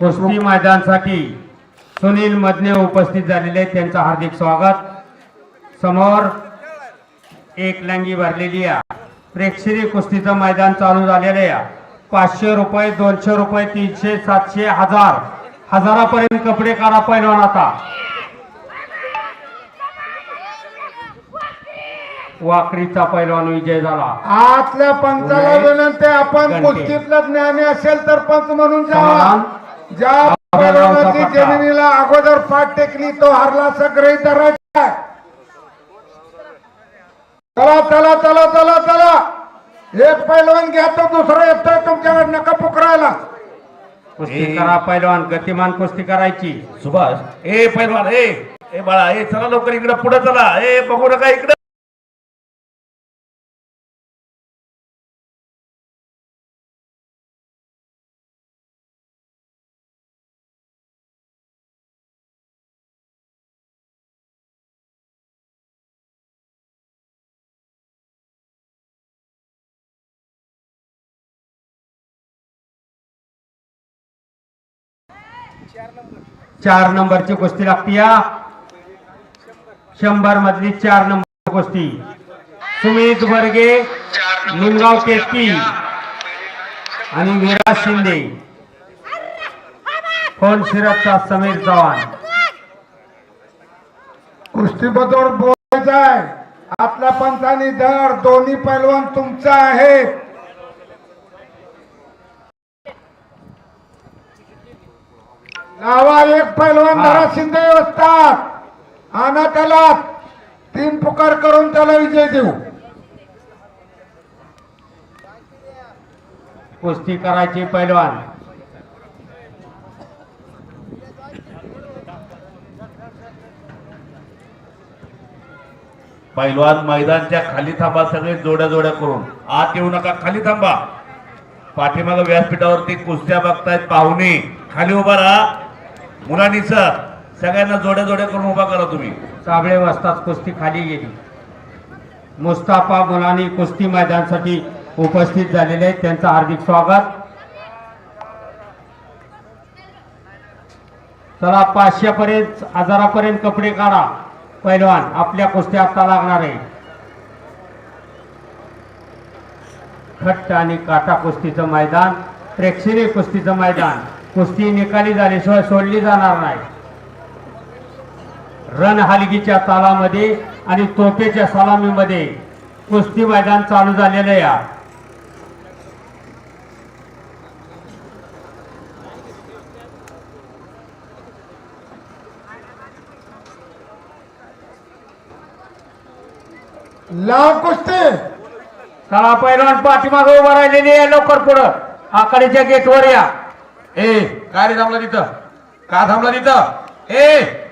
कुस्ती मैदानसाठी सुनील मदने उपस्थित झालेले त्यांचं हार्दिक स्वागत. समोर एक लँगी भरलेली आहे. प्रेक्षरी कुस्तीचं मैदान चालू झालेलं आहे. पाचशे रुपये दोनशे रुपये तीनशे सातशे हजार. हजारापर्यंत कपडे काढा पैलवान आता. वाकडीचा पैलवान विजय झाला आतल्या पंचाला विनंती आपण. कुस्तीतलं ज्ञानी असेल तर पंच म्हणून जावा. ज्या पैलवानाची. जमिनीला अगोदर पाठ टेकली तो हारला सगळी धरायचा. चला चला चला चला चला एक पैलवान घ्या तर दुसरा येतोय तुमच्याकडे नका पुकरायला कुस्ती करा पैलवान गतिमान कुस्ती करायची सुभाष ए पैलवान ए ए बाळा ए चला लवकर इकडे पुढे चला ए बघू नका इकडे चार नंबरची कुस्ती लागती या शंभर मधली चार नंबर कुस्ती. सुमित बर्गे निमगाव केपी आणि विराज शिंदे. फोन शिरपचा समीर चव्हाण? कुस्तीबद्दल बोलायचं आहे आपल्या पंचानी दर दोन्ही पैलवान तुमचा आहे नावा एक पैलवान. धरा शिंदे असतात आणा त्याला तीन पुकार करून त्याला विजय देऊ. कुस्ती करायची पैलवान पैलवान मैदानच्या खाली थांबा सगळे जोड्या जोड्या करून. आत येऊ नका खाली थांबा. पाठीमाग व्यासपीठावरती कुस्त्या बघतायत पाहुणे. खाली उभा राहा. मुलांनी सर सगळ्यांना जोड्या जोड्या करून उभा करा तुम्ही. साबळे वाजताच कुस्ती खाली गेली. मुस्ताफा मुलानी कुस्ती मैदानासाठी उपस्थित झालेले आहेत. त्यांचं हार्दिक स्वागत. चला पाचशे पर्यंत हजारापर्यंत कपडे काढा. पैलवान आपल्या कुस्ती आता लागणार आहे. खट्ट आणि काटा कुस्तीचं मैदान प्रेक्षणीय कुस्तीचं मैदान. कुस्ती निकाली झाल्याशिवाय सोडली जाणार नाही. रणहलगीच्या तालामध्ये आणि तोफेच्या सलामीमध्ये कुस्ती मैदान चालू झालेलं या लाव कुस्ती. चला पैलवान पाठीमागे उभा राहिलेली आहे लवकर पुढं. आकडीच्या गेटवर या. ए काय रे थांबला तिथं. का थांबला तिथं? ए!